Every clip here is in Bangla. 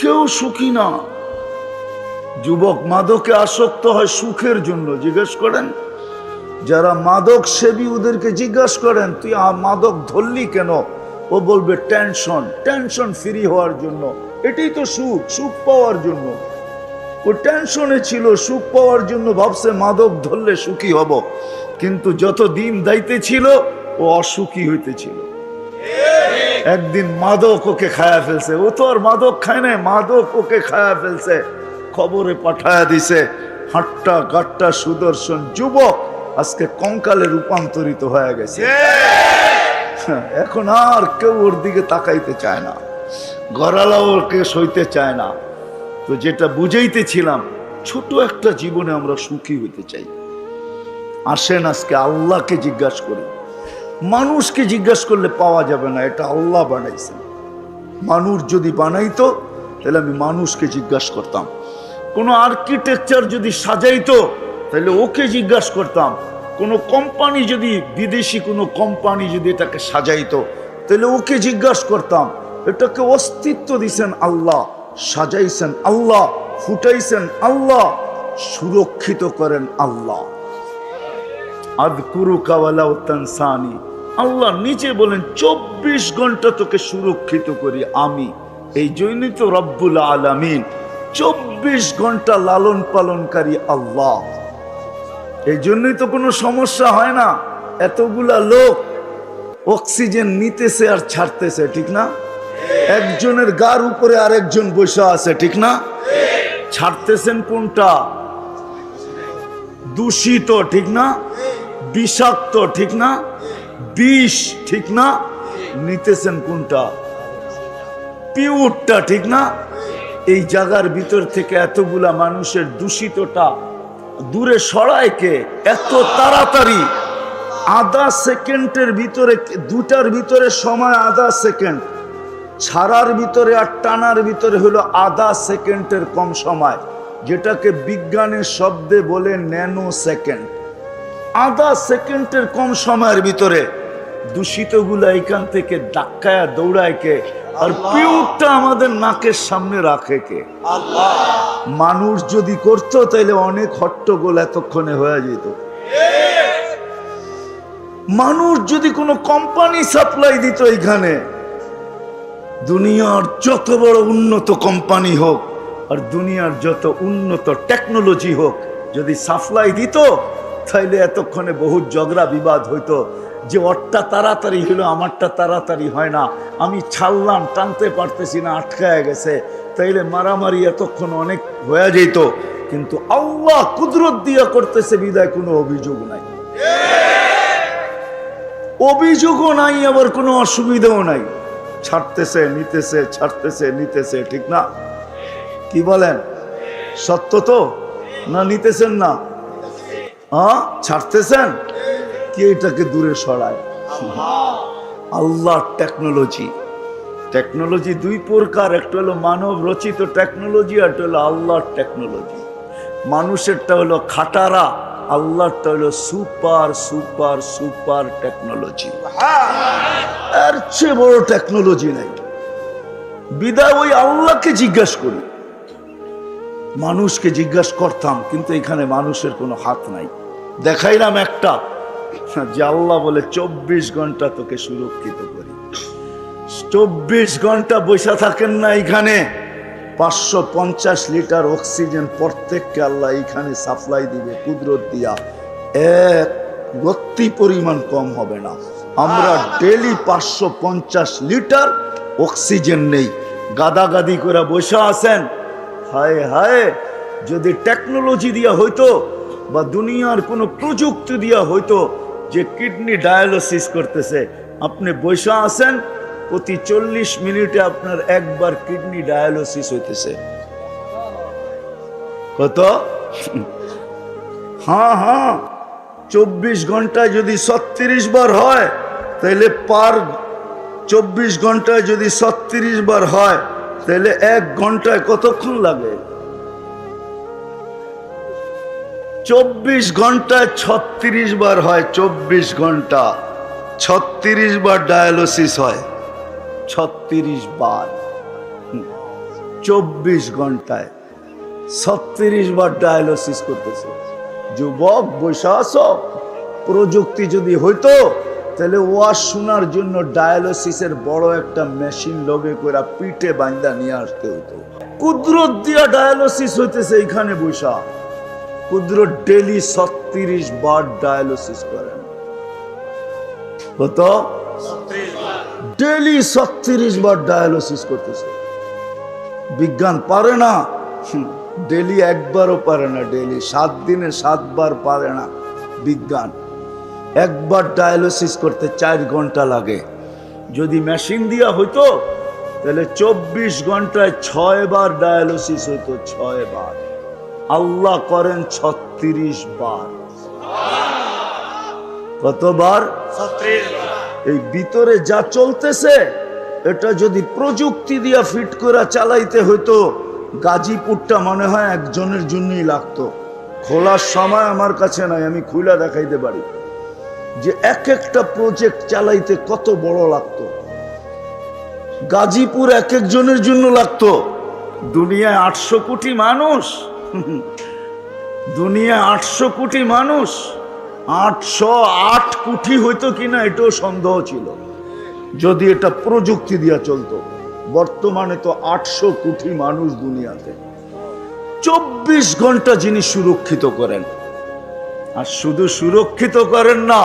কেউ সুখী না। যুবক মাদকে আসক্ত হয় সুখের জন্য। জিজ্ঞেস করেন, যারা মাদক সেবী ওদেরকে জিজ্ঞাসা করেন, তুই মাদক ধরলি কেন? ও বলবে, টেনশন টেনশন ফ্রি হওয়ার জন্য। এটাই তো সুখ সুখ পাওয়ার জন্য। ও টেনশনে ছিল, সুখ পাওয়ার জন্য ভাবছে, মাদক ধরলে সুখী হব। কিন্তু যত দিন দাইতে ছিল, ও অসুখী হইতেছিল একদিন মাদক ওকে খায়া ফেলছে। ও তো আর মাদক খায় না মাদক ওকে খায়া ফেলছে। খবরে পাঠায়া দিছে, হাট্টা গাট্টা সুদর্শন যুবক আজকে কঙ্কালে রূপান্তরিত হয়ে গেছে। এখন আর কেউ ওর দিকে তাকাইতে চায় না, গড়ালাও ওকে সইতে চায় না। তো যেটা বুঝাইতেছিলাম, ছোট একটা জীবনে আমরা সুখী হইতে চাই। আসেন আজকে আল্লাহকে জিজ্ঞাসা করি। মানুষকে জিজ্ঞাসা করলে পাওয়া যাবে না, এটা আল্লাহ বানাইছেন। মানুষ যদি বানাইতো, তাহলে আমি মানুষকে জিজ্ঞাসা করতাম। কোনো আর্কিটেকচার যদি সাজাইতো, তাহলে ওকে জিজ্ঞাসা করতাম। কোনো কোম্পানি যদি, বিদেশি কোনো কোম্পানি যদি এটাকে সাজাইতো, তাহলে ওকে জিজ্ঞাসা করতাম। এটাকে অস্তিত্ব দিছেন আল্লাহ, সাজাইছেন আল্লাহ, ফুটাইছেন আল্লাহ, সুরক্ষিত করেন আল্লাহ। আদকুরু কাওয়ালাও তানসানি। আল্লাহ নিচে বলেন, চব্বিশ ঘণ্টা তোকে সুরক্ষিত করি আমি। এই জন্যই তো রব্বুল আলামিন চব্বিশ ঘণ্টা লালন পালনকারী আল্লাহ। এই জন্যই তো কোনো সমস্যা হয় না, এতগুলা লোক অক্সিজেন নিতেছে আর ছাড়তেছে, ঠিক না? একজনের গার উপরে আরেকজন বসে আছে, ঠিক না? ছাড়তেছেন কোনটা? দূষিত, ঠিক না? বিষাক্ত, ঠিক না? বিষ, ঠিক না? নিতেছেন কোনটা? পিউরটা, ঠিক না? এই জায়গার ভিতর থেকে এতগুলা মানুষের দূষিতটা দূরে সরায় কে? এত তাড়াতাড়ি। আধা সেকেন্ডের ভিতরে, দুটার ভিতরে সময় আধা সেকেন্ড। ছাড়ার ভিতরে আর টানার ভিতরে হলো আধা সেকেন্ডের কম সময়, যেটাকে বিজ্ঞানের শব্দে বলে ন্যানো সেকেন্ড আধা সেকেন্ডের কম সময়ের ভিতরে দূষিতগুলা এখান থেকে ডাক্কায়া দৌড়ায় কে? আর পিউরটা আমাদের নাকের সামনে রাখে কে? মানুষ যদি করতো তাহলে অনেক হট্টগোল এতক্ষণে হয়ে যেত। মানুষ যদি কোনো কোম্পানি সাপ্লাই দিত এখানে দুনিয়ার যত বড় উন্নত কোম্পানি হোক আর দুনিয়ার যত উন্নত টেকনোলজি হোক যদি সাপ্লাই দিত তাইলে এতক্ষণে বহু ঝগড়া বিবাদ হইতো। যে ওরটা তাড়াতাড়ি হলো, আমারটা তাড়াতাড়ি হয় না। আমি ছাড়লাম টানতে পারতেছি না, আটকায় গেছে। তাইলে মারামারি এতক্ষণ অনেক হয়ে যেত, কিন্তু আল্লাহ কুদরত দিয়া করতেছে, বিদায় কোনো অভিযোগ নাই। অভিযোগও নাই, আবার কোনো অসুবিধাও নাই। ছাড়তেছে, নিতেছে ছাড়তেছে, নিতেছে, ঠিক না? কি বলেন? সত্য তো? না নিতেছেন না? হ্যাঁ ছাড়তেছেন? কে এটাকে দূরে সরায়? আল্লাহ টেকনোলজি টেকনোলজি দুই প্রকার, একটা হলো মানব রচিত টেকনোলজি আর একটা হলো আল্লাহর টেকনোলজি মানুষেরটা হলো খাটারা, আল্লাহরটা হলো সুপার সুপার সুপার টেকনোলজি এর চেয়ে বড় টেকনোলজি নাই। বিদায় ওই আল্লাহকে জিজ্ঞাসা করি। মানুষকে জিজ্ঞাসা করতাম, কিন্তু এখানে মানুষের কোনো হাত নাই। দেখাইলাম একটা। বলে, চব্বিশ ঘণ্টা তোকে সুরক্ষিত করি। চব্বিশ ঘণ্টা থাকেন না পাঁচশো পঞ্চাশ লিটার অক্সিজেন প্রত্যেককে আল্লাহ সাপ্লাই দিবে, কুদরত দিয়া। এক পরিমাণ কম হবে না। আমরা ডেলি পাঁচশো পঞ্চাশ লিটার অক্সিজেন নেই। গাদাগাদি করে বসে আছেন। হায় হায়, যদি টেকনোলজি দিয়া হইতো বা দুনিয়ার কোনো প্রযুক্তি দিয়া হইতো যে কিডনি ডায়ালিসিস করতেছে। আপনি বৈশা আছেন, প্রতি চল্লিশ মিনিটে আপনার একবার কিডনি ডায়ালিসিস হইতেছে। কত? হ্যাঁ হ্যাঁ। চব্বিশ ঘন্টায় যদি ছত্রিশ বার হয় তাহলে পার চব্বিশ ঘন্টায় যদি ছত্রিশ বার হয় তাহলে এক ঘন্টায় কতক্ষণ লাগে? চব্বিশ ঘন্টায় ছত্রিশ বার হয়, চব্বিশ ঘণ্টা। ছত্রিশ বার ডায়ালিসিস হয়, ছত্রিশ বার। চব্বিশ ঘন্টায় ছত্রিশ বার ডায়ালিসিস করতেছে। যুবক বৈশা আছো? প্রযুক্তি যদি হইতো, তাহলে ওয়াজ শোনার জন্য ডায়ালিসিসের বড় একটা মেশিন লগে করে পিঠে বান্দা নিয়ে আসতে হতো কুদরত দিয়া ডায়ালিসিস হইতেছে এইখানে বৈশা কুদরত ডেলি ছত্রিশ বার ডায়ালিসিস করেন। কত? ডেলি ছত্রিশ বার ডায়ালিসিস করতেছে। বিজ্ঞান পারে না। ডেলি একবারও পারে না, ডেলি সাত দিনে সাতবার পারে না বিজ্ঞান। একবার ডায়ালিসিস করতে চার ঘণ্টা লাগে। যদি মেশিন দিয়া হইতো, তাহলে চব্বিশ ঘন্টায় ছয় বার ডায়ালিসিস হইতো ছয় বার আল্লাহ করেন ছত্রিশ বার। কতবার? এই ভিতরে যা চলতেছে, এটা যদি প্রযুক্তি দিয়া ফিট করে চালাইতে হইতো, গাজীপুরটা মনে হয় একজনের জন্যই লাগতো। খোলার সময় আমার কাছে নাই, আমি খুলা দেখাইতে পারি। যে এক একটা প্রজেক্ট চালাইতে কত বড় লাগতো। গাজীপুর এক একজনের জন্য লাগতো। দুনিয়ায় আটশো কোটি মানুষ। দুনিয়ায় আটশো কোটি মানুষ, আটশো আট কোটি হইতো কিনা এটাও সন্দেহ ছিল। যদি এটা প্রযুক্তি দিয়া চলতো, বর্তমানে তো আটশো কোটি মানুষ দুনিয়াতে। চব্বিশ ঘণ্টা যিনি সুরক্ষিত করেন, আর শুধু সুরক্ষিত করেন না,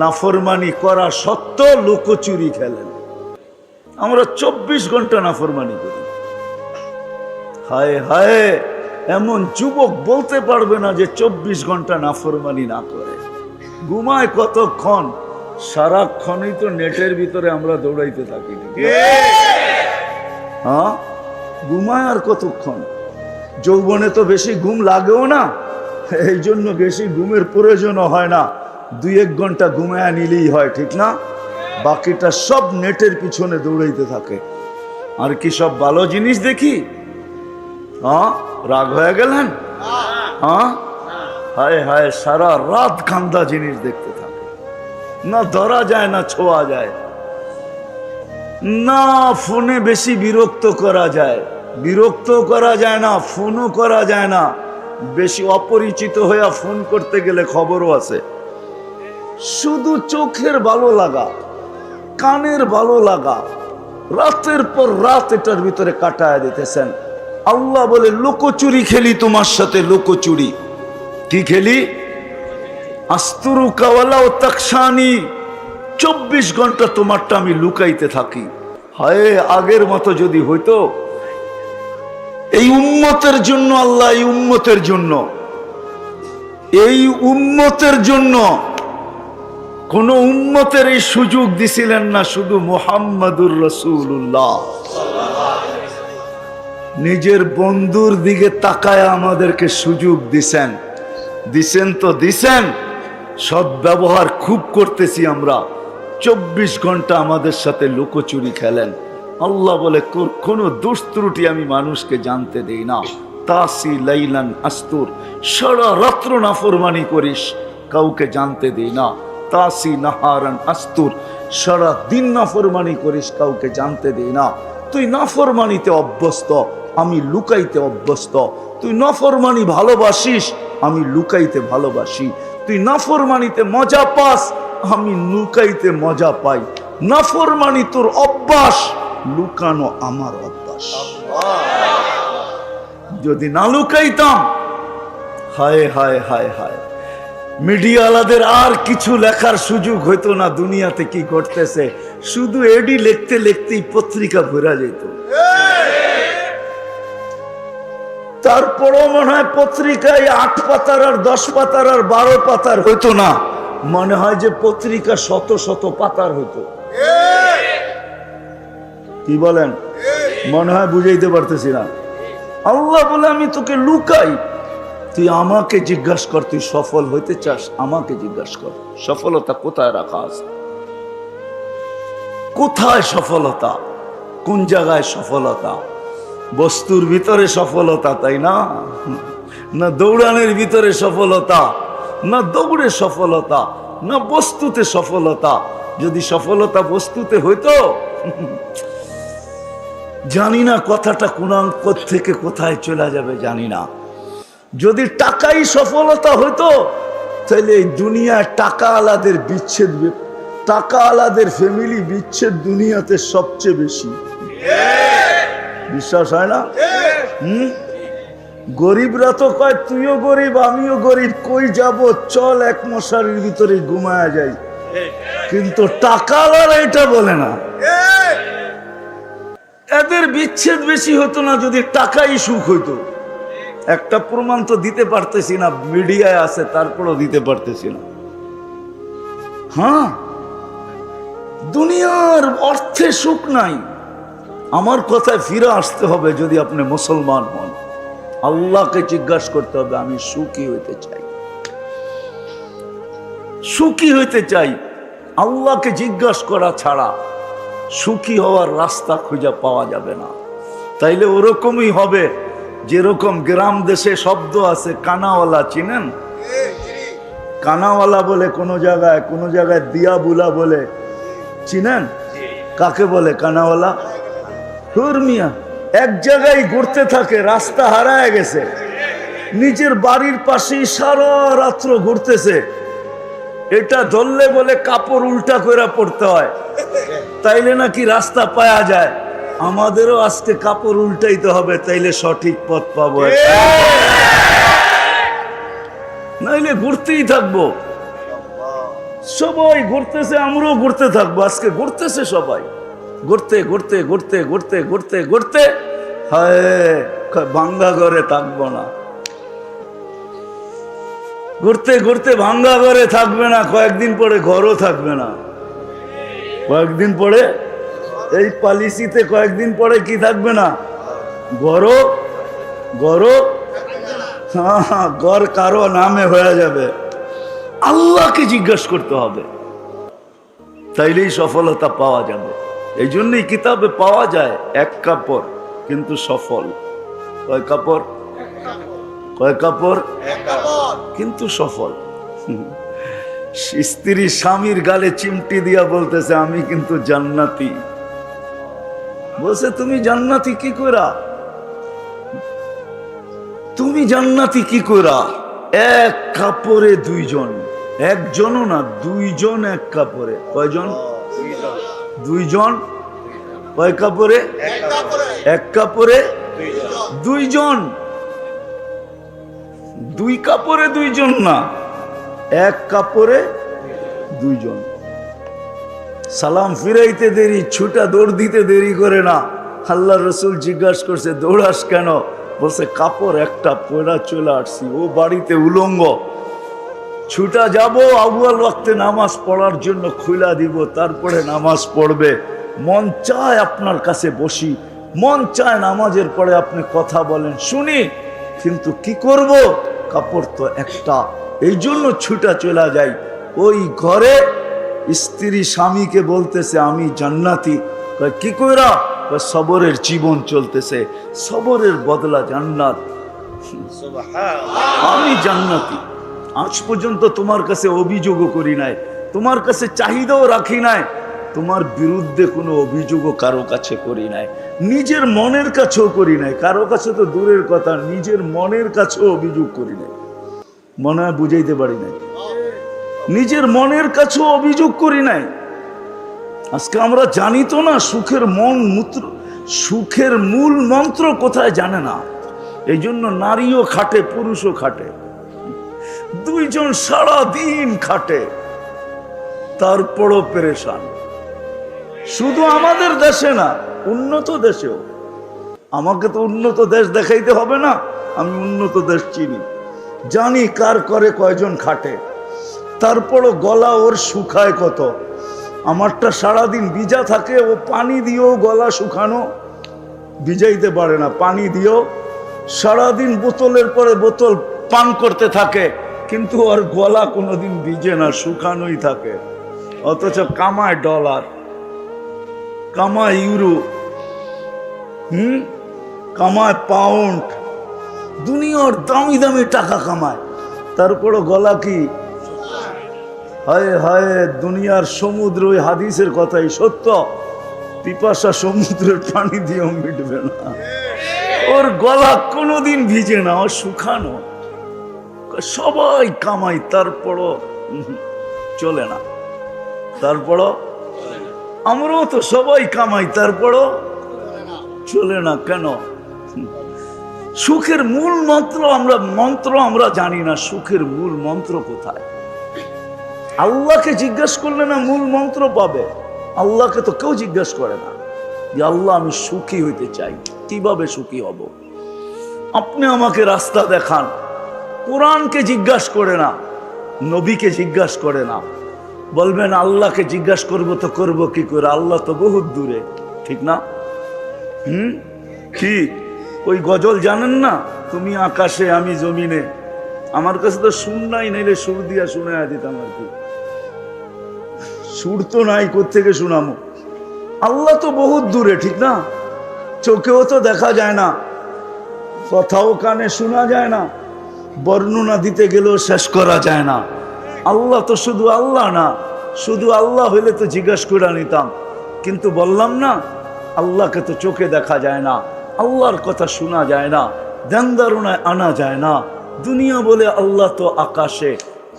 নাফরমানি করা সত্ত্বেও লুকোচুরি খেলেন। আমরা চব্বিশ ঘণ্টা নাফরমানি করি। হায় হায়! এমন যুবক বলতে পারবে না যে চব্বিশ ঘণ্টা নাফরমানি না করে। ঘুমায় কতক্ষণ? সারাক্ষণই তো নেটের ভিতরে আমরা দৌড়াইতে থাকি হ্যাঁ? ঘুমায় আর কতক্ষণ? যৌবনে তো বেশি ঘুম লাগেও না। এই জন্য বেশি ঘুমের প্রয়োজনও হয় না। দুই এক ঘণ্টা ঘুমায় নিলেই হয়, ঠিক না? বাকিটা সব নেটের পিছনে দৌড়াইতে থাকে। আর কি সব ভালো জিনিস দেখি? হ্যাঁ? রাগ হয়ে গেলেন? হ্যাঁ? হায় হায়, সারা রাত কান্দা জিনিস দেখতে থাকে। না ধরা যায়, না ছোঁয়া যায়। না ফোনে বেশি বিরক্ত করা যায়। বিরক্ত করা যায় না, ফোনও করা যায় না। বেশি অপরিচিত হইয়া ফোন করতে গেলে খবরও আছে। শুধু চোখের ভালো লাগা, কানের ভালো লাগা। রাতের পর রাত এটার ভিতরে কাটায় দিতেছেন। আল্লাহ বলে, লোকচুরি খেলি তোমার সাথে, লোকচুরি। কি খেলি? আস্তুরু কাওয়ালা ও তাকসানি চব্বিশ ঘণ্টা তোমারটা আমি লুকাইতে থাকি। হায়, আগের মতো যদি হইতো, এই উম্মতের জন্য আল্লাহ, এই উম্মতের জন্য। এই উম্মতের জন্য কোন উম্মতের এই সুযোগ দিছিলেন না, শুধু মোহাম্মদুর রসুল্লাহ নিজের বন্ধুর দিকে তাকায় আমাদেরকে সুযোগ দিছেন। দিছেন তো দিছেন। সদ্ব্যবহার খুব করতেছি আমরা। চব্বিশ ঘণ্টা আমাদের সাথে লুকোচুরি খেলেন। আল্লাহ বলে কোনো দুষ্ত্রুটি আমি মানুষকে জানতে দেই না। তাসি লাইলান আস্তুর। সারা রাত্র নাফরমানি করিস। কাউকে জানতে দেই না। তাসি নাহারান আস্তুর। সারা দিন নাফরমানি করিস, কাউকে জানতে দেই না। তুই নাফরমানিতে অভ্যস্ত। আমি লুকাইতে অভ্যস্ত। তুই নাফরমানি ভালোবাসিস, আমি লুকাইতে ভালোবাসি। তুই নাফরমানিতে মজা পাস, আমি লুকাইতে মজা পাই। নাফরমানি তোর অভ্যাস, লুকানো আমার অভ্যাস। যদি না লুকাইতাম, হায় হায় হায় হায়। মিডিয়ালাদের আর কিছু লেখার সুযোগ হইতো না, দুনিয়াতে কি ঘটতেছে। শুধু এডি লিখতে লিখতেই পত্রিকা ভরা যেত। তারপরও মনে হয় পত্রিকায় আট পাতার আর দশ পাতার আর বারো পাতার হইতো না। মনে হয় যে পত্রিকা শত শত পাতার হইতো। কি বলেন? মনে হয় বুঝাইতে পারতেছি না। আল্লাহ বলে, আমি তোকে লুকাই। তুই আমাকে জিজ্ঞাসা কর, তুই সফল হইতে চাস? আমাকে জিজ্ঞাসা কর, সফলতা কোথায় রাখা আছে? কোথায় সফলতা? কোন জায়গায় সফলতা? বস্তুর ভিতরে সফলতা, তাই না? না দৌড়ানোর ভিতরে সফলতা, না দৌড়ে সফলতা, না বস্তুতে সফলতা। যদি সফলতা বস্তুতে হইতো, জানি না কথাটা কোনাঙ্ক থেকে কোথায় চলে যাবে, জানি না। যদি টাকাই সফলতা হইতো তাহলে এই দুনিয়ায় টাকা আলাদের বিচ্ছেদ টাকা আলাদের ফ্যামিলি বিচ্ছেদ দুনিয়াতে সবচেয়ে বেশি। বিশ্বাস হয় না? হুম? গরিবরা তো কয়, তুইও গরিব, আমিও গরিব, কই যাব? চল এক মশারির ভিতরে ঘুমায়া যাই। কিন্তু টাকাওয়ালা এটা বলে না। এদের বিচ্ছেদ বেশি হতো না যদি টাকাই সুখ হইতো। একটা প্রমাণ তো দিতে পারতেছি না, মিডিয়ায় আছে, তারপরও দিতে পারতেছি না। হ্যাঁ? দুনিয়ার অর্থে সুখ নাই। আমার কথায় ফিরে আসতে হবে যদি আপনি মুসলমান হন। আল্লাহকে জিজ্ঞাসা করতে হবে আমি সুখী হইতে চাই। সুখী হইতে চাই। আল্লাহকে জিজ্ঞাসা করা ছাড়া সুখী হওয়ার রাস্তা খুঁজে পাওয়া যাবে না। তাইলে ওরকমই হবে যেরকম গ্রাম দেশে শব্দ আছে কানাওয়ালা চিনেন? কানাওয়ালা বলে কোনো জায়গায় কোনো জায়গায় দিয়া বুলা। বলে চিনেন কাকে বলে কানাওয়ালা? এক জায়গায় ঘুরতে থাকে, রাস্তা হারায় গেছে। নিজের বাড়ির পাশেই সারা রাত্র ঘুরতেছে। এটা ধরলে বলে কাপড় উল্টা করে পড়তে হয়। তাইলে নাকি রাস্তা পাওয়া যায়। আমাদেরও আজকে কাপড় উল্টাইতে হবে, তাইলে সঠিক পথ পাবো নাইলে ঘুরতেই থাকব। সবাই ঘুরতেছে, আমরাও ঘুরতে থাকব। আজকে ঘুরতেছে সবাই। ঘুরতে ঘুরতে ঘুরতে ঘুরতে ঘুরতে ঘুরতে হায়, ভাঙ্গা ঘরে থাকব না। ঘুরতে ঘুরতে ভাঙ্গা ঘরে থাকবে না, কয়েকদিন পরে ঘরও থাকবে না। কয়েকদিন পরে এই পলিসিতে কয়েকদিন পরে কি থাকবে না? গরো গরো হ্যাঁ হ্যাঁ কারও নামে হয়ে যাবে। আল্লাহকে জিজ্ঞাসা করতে হবে। তাইলেই সফলতা পাওয়া যাবে। এই জন্যই কিতাবে পাওয়া যায় এক কাপড় কিন্তু সফল। কয় কাপড়? কয় কাপড়? কিন্তু সফল। স্ত্রী স্বামীর গালে চিমটি দিয়া বলতেছে আমি কিন্তু জান্নাতি। বলছে তুমি জান্নাতি কি করা তুমি জান্নাতি কি করা এক কাপড়ে দুইজন একজনও না দুইজন এক কাপড়ে। কয়জন? দুইজন কয় কাপড়ে? এক কাপড়ে দুইজন। দুই কাপড়ে দুইজন না, এক কাপড়ে দুইজন। সালাম ফিরাইতে দেরি, ছুটা দৌড় দিতে দেরি করে না। আল্লাহ রসুল জিজ্ঞাসা করছে, দৌড়াস কেন? বলছে, কাপড় একটা পয়লা চলে আসছি, ও বাড়িতে উলঙ্গ। ছুটা যাব আউয়াল ওয়াক্তে নামাজ পড়ার জন্য খুলা দিব তারপরে নামাজ পড়বে। মন চায় আপনার কাছে বসি মন চায় নামাজের পরে আপনি কথা বলেন শুনি। কিন্তু কি করব? কাপড় তো একটা। এই জন্য ছুটা চলে যাই। ওই ঘরে স্ত্রী স্বামীকে বলতেছে আমি জান্নাতি। কি কইরা? সবরের জীবন চলতেছে। সবরের বদলা জান্নাত। আমি জান্নাতি। আজ পর্যন্ত তোমার কাছে অভিযোগও করি নাই, তোমার কাছে চাহিদাও রাখি নাই, তোমার বিরুদ্ধে কোনো অভিযোগও কারও কাছে করি নাই, নিজের মনের কাছেও করি নাই, কারও কাছে তো দূরের কথা, নিজের মনের কাছেও অভিযোগ করি নাই, মনে হয় বুঝাইতে পারি নাই, নিজের মনের কাছেও অভিযোগ করি নাই, আজকে আমরা জানি তো না সুখের মন মূত্র, সুখের মূল মন্ত্র কোথায় জানে না এই জন্য নারীও খাটে, পুরুষও খাটে দুইজন সারা দিন খাটে, তারপরও পেরেশান। শুধু আমাদের দেশে না, উন্নত দেশেও। আমাকে তো উন্নত দেশ দেখাইতে হবে না, আমি উন্নত দেশ চিনি। জানি কার করে কয়জন খাটে, তারপরও গলা ওর শুকায় কত। আমারটা সারাদিন ভিজা থাকে, ও পানি দিয়েও গলা শুকানো। ভিজাইতে পারে না, পানি দিয়েও। সারাদিন বোতলের পরে বোতল পান করতে থাকে কিন্তু ওর গলা কোনোদিন ভিজে না, শুকানোই থাকে। অথচ কামায় ডলার, কামায় ইউরো, হুম? কামায় পাউন্ড। দুনিয়ার দামি দামি টাকা কামায়। তারপরও গলা কি? হায় হায়, দুনিয়ার সমুদ্র ওই হাদিসের কথাই সত্য। পিপাসা সমুদ্রের পানি দিয়েও মিটবে না। ওর গলা কোনোদিন ভিজে না, ও শুকানো। সবাই কামাই, তারপরও চলে না। তারপরও আমরাও তো সবাই কামাই, তারপরও চলে না কেন? সুখের মূল মন্ত্র আমরা মন্ত্র আমরা জানি না, সুখের মূল মন্ত্র কোথায়? আল্লাহকে জিজ্ঞেস করলে না মূল মন্ত্র পাবে? আল্লাহকে তো কেউ জিজ্ঞেস করে না যে, আল্লাহ, আমি সুখী হইতে চাই, কীভাবে সুখী হব? আপনি আমাকে রাস্তা দেখান। কোরআনকে জিজ্ঞাসা করে না, নবীকে জিজ্ঞাসা করে না। বলবেন, আল্লাহকে জিজ্ঞাসা করব তো করব কি করে? আল্লাহ তো বহুত দূরে, ঠিক না? হুম? কি? ওই গজল জানেন না? তুমি আকাশে, আমি জমিনে। আমার কাছে তো সুর নাই, নাইলে সুর দিয়া শুনে দিতাম আর কি। সুর তো নাই কোথেকে শুনামো? আল্লাহ তো বহুত দূরে, ঠিক না? চোখেও তো দেখা যায় না। কথাও কানে শোনা যায় না। বর্ণনা দিতে গেলেও শেষ করা যায় না। আল্লাহ তো শুধু আল্লাহ না, শুধু আল্লাহ হইলে তো জিজ্ঞাসা করে নিতাম। কিন্তু বললাম না, আল্লাহকে তো চোখে দেখা যায় না, আল্লাহর কথা শোনা যায় না, ধ্যান ধারণায় আনা যায় না। দুনিয়া বলে আল্লাহ তো আকাশে,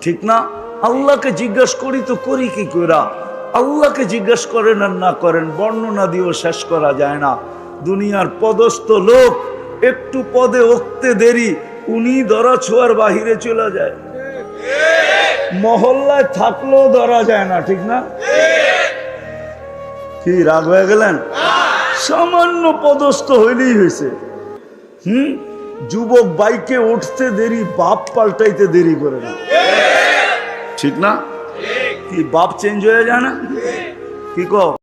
ঠিক না? আল্লাহকে জিজ্ঞাসা করি তো করি কি করা আল্লাহকে জিজ্ঞাসা করেন আর না করেন, বর্ণনা দিয়েও শেষ করা যায় না। দুনিয়ার পদস্থ লোক একটু পদে উঠতে দেরি উনি ধরা ছোঁয়ার বাহিরে চলে যায়। মহল্লায় থাকলেও ধরা যায় না, ঠিক না? কি, রাগ হয়ে গেলেন? সামান্য পদস্থ হইলেই হয়েছে। হুম? যুবক বাইকে উঠতে দেরি, বাপ পাল্টাইতে দেরি করে না। ঠিক না? কি, বাপ চেঞ্জ হয়ে যায় না? কি কো